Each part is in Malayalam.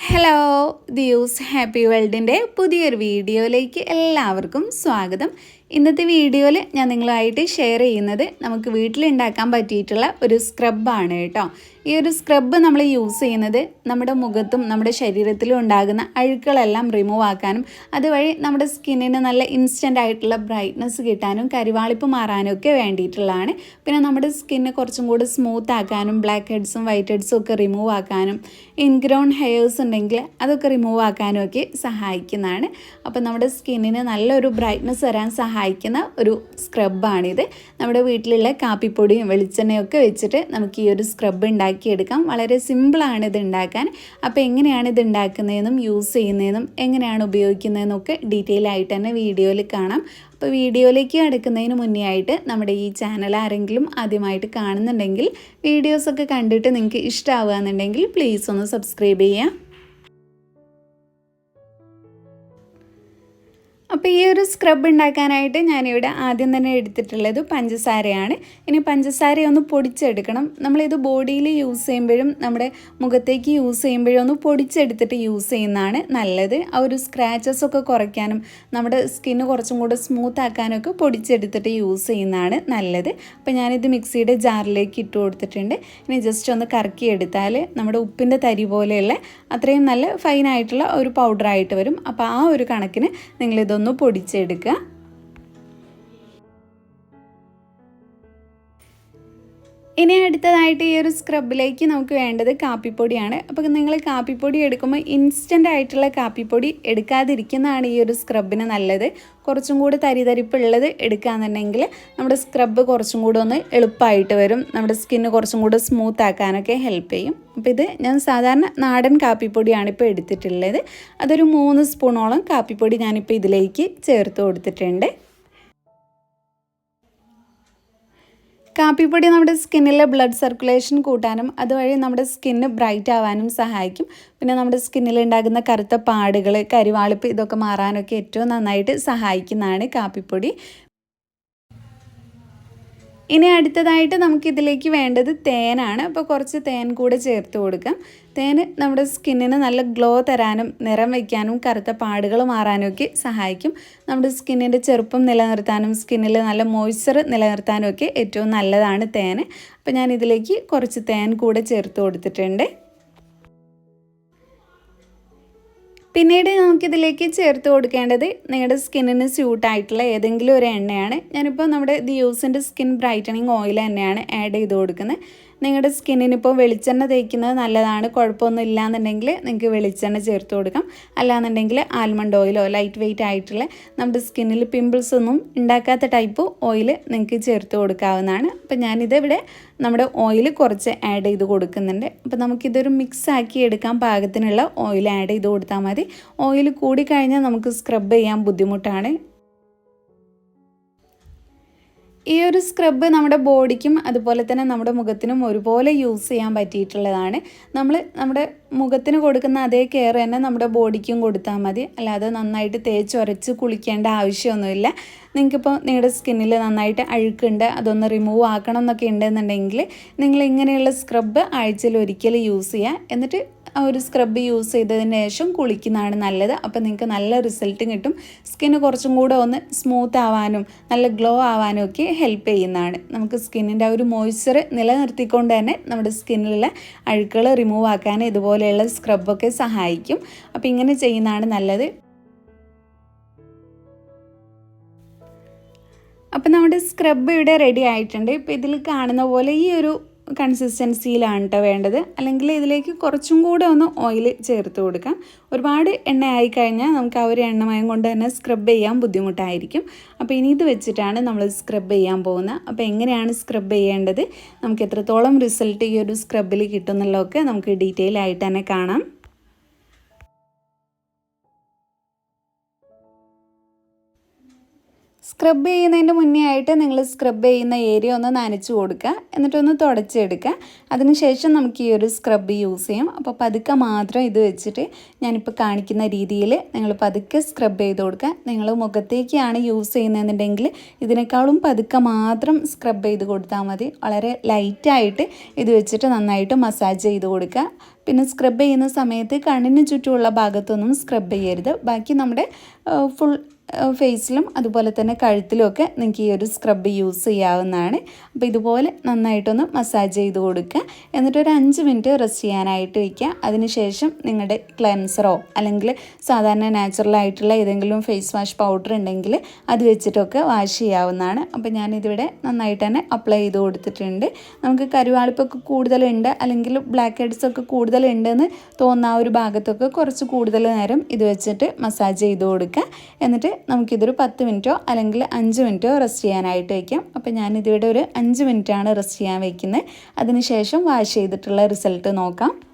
ഹലോ ദിയൂസ് ഹാപ്പി വേൾഡിന്റെ പുതിയൊരു വീഡിയോയിലേക്ക് എല്ലാവർക്കും സ്വാഗതം. ഇന്നത്തെ വീഡിയോയിൽ ഞാൻ നിങ്ങളുമായിട്ട് ഷെയർ ചെയ്യുന്നത് നമുക്ക് വീട്ടിലുണ്ടാക്കാൻ പറ്റിയിട്ടുള്ള ഒരു സ്ക്രബാണ് കേട്ടോ. ഈ ഒരു സ്ക്രബ്ബ് നമ്മൾ യൂസ് ചെയ്യുന്നത് നമ്മുടെ മുഖത്തും നമ്മുടെ ശരീരത്തിലും ഉണ്ടാകുന്ന അഴുക്കുകളെല്ലാം റിമൂവ് ആക്കാനും അതുവഴി നമ്മുടെ സ്കിന്നിന് നല്ല ഇൻസ്റ്റന്റ് ആയിട്ടുള്ള ബ്രൈറ്റ്നസ് കിട്ടാനും കരിവാളിപ്പ് മാറാനും ഒക്കെ വേണ്ടിയിട്ടുള്ളതാണ്. പിന്നെ നമ്മുടെ സ്കിന്ന് കുറച്ചും കൂടി സ്മൂത്ത് ആക്കാനും ബ്ലാക്ക് ഹെഡ്സും വൈറ്റ് ഹെഡ്സും ഒക്കെ റിമൂവ് ആക്കാനും ഇൻഗ്രൗണ്ട് ഹെയേഴ്സ് ഉണ്ടെങ്കിൽ അതൊക്കെ റിമൂവ് ആക്കാനും ഒക്കെ സഹായിക്കുന്നതാണ്. അപ്പോൾ നമ്മുടെ സ്കിന്നിന് നല്ലൊരു ബ്രൈറ്റ്നസ് വരാൻ സഹായിക്കുന്ന ഒരു സ്ക്രബാണിത് നമ്മുടെ വീട്ടിലുള്ള കാപ്പിപ്പൊടിയും വെളിച്ചെണ്ണയൊക്കെ വെച്ചിട്ട് നമുക്ക് ഈ ഒരു സ്ക്രബ് ഉണ്ടാക്കിയെടുക്കാം. വളരെ സിമ്പിളാണ് ഇത് ഉണ്ടാക്കാൻ അപ്പോൾ എങ്ങനെയാണ് ഇത് ഉണ്ടാക്കുന്നതെന്നും യൂസ് ചെയ്യുന്നതെന്നും എങ്ങനെയാണ് ഉപയോഗിക്കുന്നതെന്നും ഒക്കെ ഡീറ്റെയിൽ ആയിട്ട് തന്നെ വീഡിയോയിൽ കാണാം. അപ്പോൾ വീഡിയോയിലേക്ക് അടുക്കുന്നതിന് മുന്നേ ആയിട്ട് നമ്മുടെ ഈ ചാനൽ ആരെങ്കിലും ആദ്യമായിട്ട് കാണുന്നുണ്ടെങ്കിൽ വീഡിയോസൊക്കെ കണ്ടിട്ട് നിങ്ങൾക്ക് ഇഷ്ടമാവുക എന്നുണ്ടെങ്കിൽ പ്ലീസ് ഒന്ന് സബ്സ്ക്രൈബ് ചെയ്യാം അപ്പോൾ ഈ ഒരു സ്ക്രബ് ഉണ്ടാക്കാനായിട്ട് ഞാനിവിടെ ആദ്യം തന്നെ എടുത്തിട്ടുള്ളത് പഞ്ചസാരയാണ്. ഇനി പഞ്ചസാര ഒന്ന് പൊടിച്ചെടുക്കണം. നമ്മളിത് ബോഡിയിൽ യൂസ് ചെയ്യുമ്പോഴും നമ്മുടെ മുഖത്തേക്ക് യൂസ് ചെയ്യുമ്പോഴും ഒന്ന് പൊടിച്ചെടുത്തിട്ട് യൂസ് ചെയ്യുന്നതാണ് നല്ലത്. ആ ഒരു സ്ക്രാച്ചസ് ഒക്കെ കുറയ്ക്കാനും നമ്മുടെ സ്കിന്ന് കുറച്ചും കൂടെ സ്മൂത്ത് ആക്കാനൊക്കെ പൊടിച്ചെടുത്തിട്ട് യൂസ് ചെയ്യുന്നതാണ് നല്ലത്. അപ്പോൾ ഞാനിത് മിക്സിയുടെ ജാറിലേക്ക് ഇട്ട് കൊടുത്തിട്ടുണ്ട്. ഇനി ജസ്റ്റ് ഒന്ന് കറക്കി എടുത്താൽ നമ്മുടെ ഉപ്പിന്റെ തരി പോലെയുള്ള അത്രയും നല്ല ഫൈനായിട്ടുള്ള ഒരു പൗഡറായിട്ട് വരും. അപ്പോൾ ആ ഒരു കണക്കിന് നിങ്ങളിതൊന്ന് ഒന്ന് പൊടിച്ചെടുക്കുക. ഇനി അടുത്തതായിട്ട് ഈ ഒരു സ്ക്രബിലേക്ക് നമുക്ക് വേണ്ടത് കാപ്പിപ്പൊടിയാണ്. അപ്പോൾ നിങ്ങൾ കാപ്പിപ്പൊടി എടുക്കുമ്പോൾ ഇൻസ്റ്റന്റ് ആയിട്ടുള്ള കാപ്പിപ്പൊടി എടുക്കാതിരിക്കുന്നതാണ് ഈ ഒരു സ്ക്രബിന് നല്ലത്. കുറച്ചും കൂടി തരിതരിപ്പുള്ളത് എടുക്കുകയെന്നുണ്ടെങ്കിൽ നമ്മുടെ സ്ക്രബ് കുറച്ചും കൂടി ഒന്ന് എളുപ്പമായിട്ട് വരും. നമ്മുടെ സ്കിന്ന് കുറച്ചും കൂടി സ്മൂത്ത് ആക്കാനൊക്കെ ഹെൽപ്പ് ചെയ്യും. അപ്പോൾ ഇത് ഞാൻ സാധാരണ നാടൻ കാപ്പിപ്പൊടിയാണ് ഇപ്പോൾ എടുത്തിട്ടുള്ളത്. അതൊരു മൂന്ന് സ്പൂണോളം കാപ്പിപ്പൊടി ഞാനിപ്പോൾ ഇതിലേക്ക് ചേർത്ത് കൊടുത്തിട്ടുണ്ട്. കാപ്പിപ്പൊടി നമ്മുടെ സ്കിന്നിലെ ബ്ലഡ് സർക്കുലേഷൻ കൂട്ടാനും അതുവഴി നമ്മുടെ സ്കിന്ന് ബ്രൈറ്റ് ആവാനും സഹായിക്കും. പിന്നെ നമ്മുടെ സ്കിന്നിൽ ഉണ്ടാകുന്ന കറുത്ത പാടുകൾ കരിവാളിപ്പ് ഇതൊക്കെ മാറാനൊക്കെ ഏറ്റവും നന്നായിട്ട് സഹായിക്കുന്നതാണ് കാപ്പിപ്പൊടി. ഇനി അടുത്തതായിട്ട് നമുക്കിതിലേക്ക് വേണ്ടത് തേനാണ്. അപ്പോൾ കുറച്ച് തേൻ കൂടെ ചേർത്ത് കൊടുക്കാം. തേൻ നമ്മുടെ സ്കിന്നിന് നല്ല ഗ്ലോ തരാനും നിറം വയ്ക്കാനും കറുത്ത പാടുകൾ മാറാനും ഒക്കെ സഹായിക്കും. നമ്മുടെ സ്കിന്നിന്റെ ചെറുപ്പം നിലനിർത്താനും സ്കിന്നിൽ നല്ല മോയ്സ്ചർ നിലനിർത്താനും ഒക്കെ ഏറ്റവും നല്ലതാണ് തേൻ അപ്പോൾ ഞാൻ ഇതിലേക്ക് കുറച്ച് തേൻ കൂടെ ചേർത്ത് കൊടുത്തിട്ടുണ്ട്. പിന്നീട് നമുക്കിതിലേക്ക് ചേർത്ത് കൊടുക്കേണ്ടത് നിങ്ങളുടെ സ്കിന്നിന് സ്യൂട്ടായിട്ടുള്ള ഏതെങ്കിലും ഒരു എണ്ണയാണ്. ഞാനിപ്പോൾ നമ്മുടെ ദിയൂസിന്റെ സ്കിൻ ബ്രൈറ്റനിങ് ഓയിൽ തന്നെയാണ് ആഡ് ചെയ്ത് കൊടുക്കുന്നത്. നിങ്ങളുടെ സ്കിന്നിന് ഇപ്പോൾ വെളിച്ചെണ്ണ തേക്കുന്നത് നല്ലതാണ്. കുഴപ്പമൊന്നും ഇല്ലാന്നുണ്ടെങ്കിൽ നിങ്ങൾക്ക് വെളിച്ചെണ്ണ ചേർത്ത് കൊടുക്കാം. അല്ലാന്നുണ്ടെങ്കിൽ ആൽമണ്ട് ഓയിലോ ലൈറ്റ് വെയിറ്റ് ആയിട്ടുള്ള നമ്മുടെ സ്കിന്നിൽ പിമ്പിൾസ് ഒന്നും ഉണ്ടാക്കാത്ത ടൈപ്പ് ഓയിൽ നിങ്ങൾക്ക് ചേർത്ത് കൊടുക്കാവുന്നതാണ്. അപ്പം ഞാനിതിവിടെ നമ്മുടെ ഓയിൽ കുറച്ച് ആഡ് ചെയ്ത് കൊടുക്കുന്നുണ്ട്. അപ്പോൾ നമുക്കിതൊരു മിക്സ് ആക്കി എടുക്കാൻ പാകത്തിനുള്ള ഓയിൽ ആഡ് ചെയ്ത് കൊടുത്താൽ മതി. ഓയിൽ കൂടിക്കഴിഞ്ഞാൽ നമുക്ക് സ്ക്രബ് ചെയ്യാൻ ബുദ്ധിമുട്ടാണ്. ഈ ഒരു സ്ക്രബ് നമ്മുടെ ബോഡിക്കും അതുപോലെ തന്നെ നമ്മുടെ മുഖത്തിനും ഒരുപോലെ യൂസ് ചെയ്യാൻ പറ്റിയിട്ടുള്ളതാണ്. നമ്മൾ നമ്മുടെ മുഖത്തിന് കൊടുക്കുന്ന അതേ കെയർ തന്നെ നമ്മുടെ ബോഡിക്കും കൊടുത്താൽ മതി. അല്ലാതെ നന്നായിട്ട് തേച്ചൊരച്ച് കുളിക്കേണ്ട ആവശ്യമൊന്നുമില്ല. നിങ്ങൾക്കിപ്പോൾ നിങ്ങളുടെ സ്കിന്നിൽ നന്നായിട്ട് അഴുക്കുണ്ട് അതൊന്ന് റിമൂവ് ആക്കണം എന്നൊക്കെ ഉണ്ടെന്നുണ്ടെങ്കിൽ നിങ്ങൾ ഇങ്ങനെയുള്ള സ്ക്രബ് ആഴ്ചയിൽ ഒരിക്കൽ യൂസ് ചെയ്യുക എന്നിട്ട് ഒരു സ്ക്രബ് യൂസ് ചെയ്തതിന് ശേഷം കുളിക്കുന്നതാണ് നല്ലത്. അപ്പോൾ നിങ്ങൾക്ക് നല്ല റിസൾട്ട് കിട്ടും. സ്കിന്ന് കുറച്ചും കൂടെ ഒന്ന് സ്മൂത്ത് ആവാനും നല്ല ഗ്ലോ ആവാനും ഒക്കെ ഹെൽപ്പ് ചെയ്യുന്നതാണ്. നമുക്ക് സ്കിന്നിന്റെ ആ ഒരു മോയ്സ്ചർ നിലനിർത്തിക്കൊണ്ട് തന്നെ നമ്മുടെ സ്കിന്നിലുള്ള അഴുക്കുകൾ റിമൂവ് ആക്കാൻ ഇതുപോലെയുള്ള സ്ക്രബൊക്കെ സഹായിക്കും. അപ്പോൾ ഇങ്ങനെ ചെയ്യുന്നതാണ് നല്ലത്. അപ്പോൾ നമ്മുടെ സ്ക്രബ് ഇവിടെ റെഡി ആയിട്ടുണ്ട്. ഇപ്പോൾ ഇതിൽ കാണുന്ന പോലെ ഈ ഒരു കൺസിസ്റ്റൻസിയിലാണ് കേട്ടോ വേണ്ടത്. അല്ലെങ്കിൽ ഇതിലേക്ക് കുറച്ചും കൂടെ ഒന്ന് ഓയിൽ ചേർത്ത് കൊടുക്കാം. ഒരുപാട് എണ്ണ ആയിക്കഴിഞ്ഞാൽ നമുക്ക് ആ ഒരു എണ്ണമയം കൊണ്ട് തന്നെ സ്ക്രബ് ചെയ്യാൻ ബുദ്ധിമുട്ടായിരിക്കും. അപ്പോൾ ഇനി ഇത് വെച്ചിട്ടാണ് നമ്മൾ സ്ക്രബ് ചെയ്യാൻ പോകുന്നത്. അപ്പോൾ എങ്ങനെയാണ് സ്ക്രബ് ചെയ്യേണ്ടത്? നമുക്ക് എത്രത്തോളം റിസൾട്ട് ഈ ഒരു സ്ക്രബിൽ കിട്ടുന്നുള്ളതൊക്കെ നമുക്ക് ഡീറ്റെയിൽ ആയിട്ട് തന്നെ കാണാം. സ്ക്രബ് ചെയ്യുന്നതിന്റെ മുന്നേ ആയിട്ട് നിങ്ങൾ സ്ക്രബ് ചെയ്യുന്ന ഏരിയ ഒന്ന് നനച്ച് കൊടുക്കുക. എന്നിട്ടൊന്ന് തുടച്ചെടുക്കുക. അതിനുശേഷം നമുക്ക് ഈ ഒരു സ്ക്രബ് യൂസ് ചെയ്യും. അപ്പോൾ പതുക്കെ മാത്രം ഇത് വെച്ചിട്ട് ഞാനിപ്പോൾ കാണിക്കുന്ന രീതിയിൽ നിങ്ങൾ പതുക്കെ സ്ക്രബ് ചെയ്ത് കൊടുക്കുക. നിങ്ങൾ മുഖത്തേക്കാണ് യൂസ് ചെയ്യുന്നതെന്നുണ്ടെങ്കിൽ ഇതിനേക്കാളും പതുക്കെ മാത്രം സ്ക്രബ് ചെയ്ത് കൊടുത്താൽ മതി. വളരെ ലൈറ്റായിട്ട് ഇത് വെച്ചിട്ട് നന്നായിട്ട് മസാജ് ചെയ്ത് കൊടുക്കുക. പിന്നെ സ്ക്രബ് ചെയ്യുന്ന സമയത്ത് കണ്ണിന് ചുറ്റുമുള്ള ഭാഗത്തൊന്നും സ്ക്രബ് ചെയ്യരുത്. ബാക്കി നമ്മുടെ ഫുൾ ഫേസിലും അതുപോലെ തന്നെ കഴുത്തിലുമൊക്കെ നിങ്ങൾക്ക് ഈ ഒരു സ്ക്രബ് യൂസ് ചെയ്യാവുന്നതാണ്. അപ്പോൾ ഇതുപോലെ നന്നായിട്ടൊന്ന് മസാജ് ചെയ്ത് കൊടുക്കുക. എന്നിട്ട് ഒരു അഞ്ച് മിനിറ്റ് റെസ്റ്റ് ചെയ്യാനായിട്ട് വയ്ക്കുക അതിനുശേഷം നിങ്ങളുടെ ക്ലെൻസറോ അല്ലെങ്കിൽ സാധാരണ നാച്ചുറൽ ആയിട്ടുള്ള ഏതെങ്കിലും ഫേസ് വാഷ് പൗഡർ ഉണ്ടെങ്കിൽ അത് വെച്ചിട്ടൊക്കെ വാഷ് ചെയ്യാവുന്നതാണ്. അപ്പോൾ ഞാനിതിവിടെ നന്നായിട്ട് തന്നെ അപ്ലൈ ചെയ്ത് കൊടുത്തിട്ടുണ്ട്. നമുക്ക് കരുവാളിപ്പൊക്കെ കൂടുതലുണ്ട് അല്ലെങ്കിൽ ബ്ലാക്ക് ഹെഡ്സ് ഒക്കെ കൂടുതലുണ്ടെന്ന് തോന്നുന്ന ആ ഒരു ഭാഗത്തൊക്കെ കുറച്ച് കൂടുതൽ നേരം ഇത് വെച്ചിട്ട് മസാജ് ചെയ്ത് കൊടുക്കുക. എന്നിട്ട് നമുക്കിതൊരു പത്ത് മിനിറ്റോ അല്ലെങ്കിൽ അഞ്ച് മിനിറ്റോ റെസ്റ്റ് ചെയ്യാനായിട്ട് വയ്ക്കാം. അപ്പോൾ ഞാനിതിവിടെ ഒരു അഞ്ച് മിനിറ്റാണ് റെസ്റ്റ് ചെയ്യാൻ വയ്ക്കുന്നത്. അതിനുശേഷം വാഷ് ചെയ്തിട്ടുള്ള റിസൾട്ട് നോക്കാം.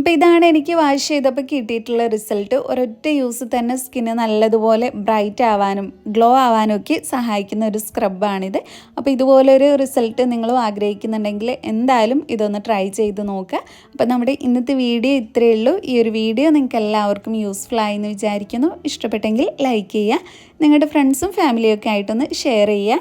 അപ്പോൾ ഇതാണ് എനിക്ക് വാഷ് ചെയ്തപ്പോൾ കിട്ടിയിട്ടുള്ള റിസൾട്ട്. ഒരൊറ്റ യൂസ് തന്നെ സ്കിന്ന് നല്ലതുപോലെ ബ്രൈറ്റ് ആവാനും ഗ്ലോ ആവാനും ഒക്കെ സഹായിക്കുന്ന ഒരു സ്ക്രബാണിത്. അപ്പോൾ ഇതുപോലൊരു റിസൾട്ട് നിങ്ങളും ആഗ്രഹിക്കുന്നുണ്ടെങ്കിൽ എന്തായാലും ഇതൊന്ന് ട്രൈ ചെയ്ത് നോക്കുക. അപ്പോൾ നമ്മുടെ ഇന്നത്തെ വീഡിയോ ഇത്രയേ ഉള്ളൂ. ഈ ഒരു വീഡിയോ നിങ്ങൾക്ക് എല്ലാവർക്കും യൂസ്ഫുൾ ആയി എന്ന് വിചാരിക്കുന്നു. ഇഷ്ടപ്പെട്ടെങ്കിൽ ലൈക്ക് ചെയ്യുക. നിങ്ങളുടെ ഫ്രണ്ട്സും ഫാമിലിയൊക്കെ ആയിട്ടൊന്ന് ഷെയർ ചെയ്യുക.